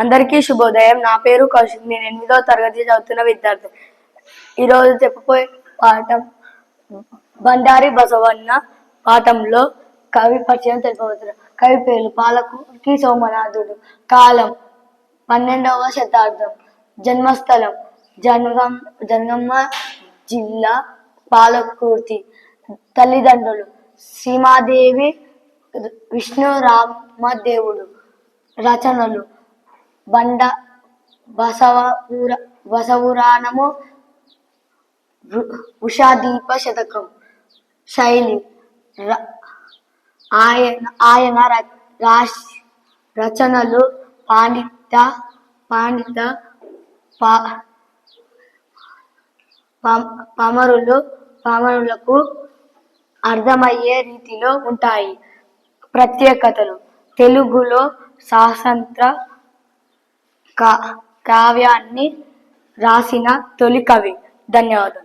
అందరికీ శుభోదయం. నా పేరు కౌశిక్. నేను ఎనిమిదవ తరగతి చదువుతున్న విద్యార్థి. ఈరోజు చెప్పబోయే పాఠం బండారి బసవన్న పాఠంలో కవి పరిచయం తెలుపబోతున్నారు కవి పేరు పాలకుకి సోమనాథుడు. కాలం పన్నెండవ శతాబ్దం. జన్మస్థలం జనగం జనగమ్మ జిల్లా పాలకుర్తి. తల్లిదండ్రులు సీమాదేవి విష్ణు రామదేవుడు రచనలు బండ బసవపుర బసవురాణము ఉషాదీప శతకం శైలి ర- ఆయన ఆయన ర- రచనలు పాండిత పాండిత పా- పమరులు పమరులకు అర్థమయ్యే రీతిలో ఉంటాయి. ప్రత్యేకతలు తెలుగులో స్వాతంత్ర కా కావ్యాన్ని రాసిన తొలి కవి. ధన్యవాదాలు.